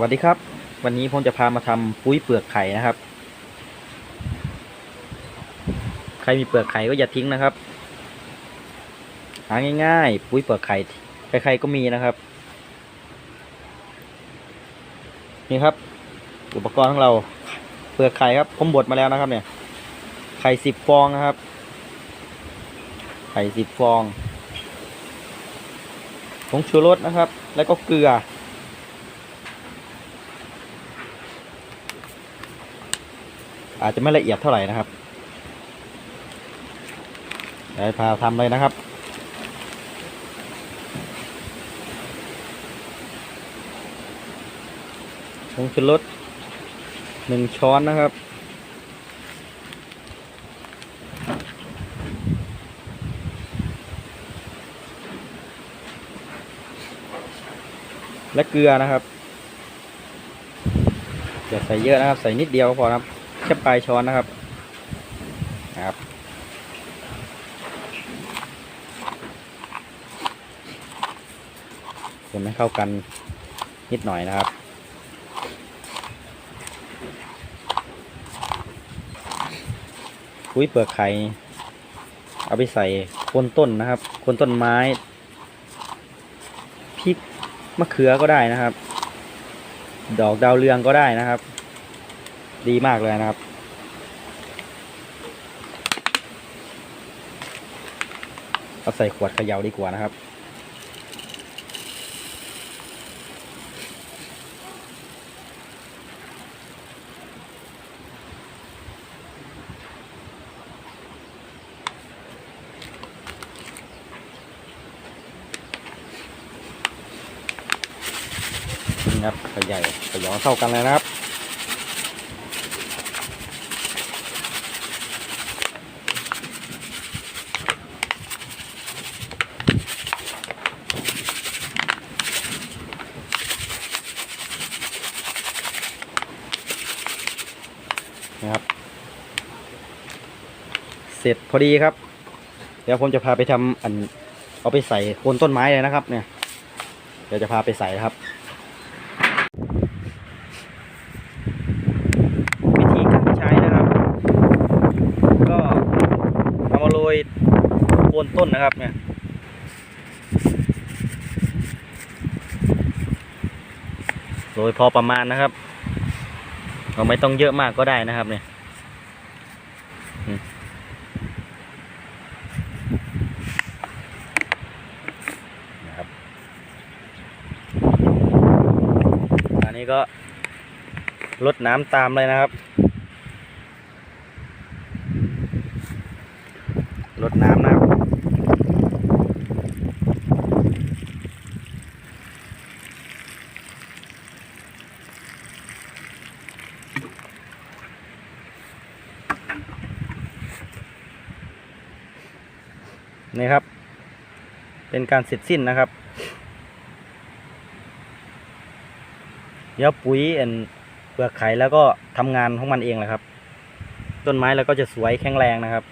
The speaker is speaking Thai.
วัสดีครับ วันนี้ผมจะพามาทำปุ้ยเปลือกไข่นะครับ ใครมีเปลือกไข่ก็อย่าทิ้งนะครับ หาง่ายๆ ปุ้ยเปลือกไข่ใครๆก็มีนะครับ นี่ครับ อุปกรณ์ของเราเปลือกไข่ครับผมบดมาแล้วนะครับ เนี่ย ไข่สิบฟองนะครับ ไข่สิบฟองผงชูรสนะครับ แล้วก็เกลือ อาจจะไม่ละเอียดเท่าไหร่นะครับเดี๋ยวพาทำเลยนะครับผงชูรสหนึ่งช้อนนะครับและเกลือนะครับอย่าใส่เยอะนะครับ ใส่นิดเดียวพอครับ แค่ปลายช้อนนะครับนะครับคนให้เข้ากันนิดหน่อยนะครับคุ้ยเปลือกไข่เอาไปใส่โคนต้นนะครับโคนต้นไม้พริกมะเขือก็ได้นะครับ ดอกดาวเรืองก็ได้นะครับ ดีมากเลยนะครับ เอาใส่ขวดเขย่าดีกว่านะครับนี่ครับขยายขยอเข้ากันเลยนะครับ นะครับ เสร็จพอดีครับ เดี๋ยวผมจะพาไปทำอันเอาไปใส่โคนต้นไม้เลยนะครับ เนี่ย เดี๋ยวจะพาไปใส่ครับวิธีการใช้นะครับ ก็เอามาโรยโคนต้นนะครับ เนี่ยโรยพอประมาณนะครับ เราไม่ต้องเยอะมากก็ได้นะครับเนี่ยนะครับ อันนี้ก็ลดน้ำตามเลยนะครับลดน้ำนะครับ นี่ครับ เป็นการเสร็จสิ้นนะครับ เดี๋ยวปุ๋ยเอ็นเปลือกไข่แล้วก็ทำงานของมันเองแหละครับ ต้นไม้แล้วก็จะสวยแข็งแรงนะครับ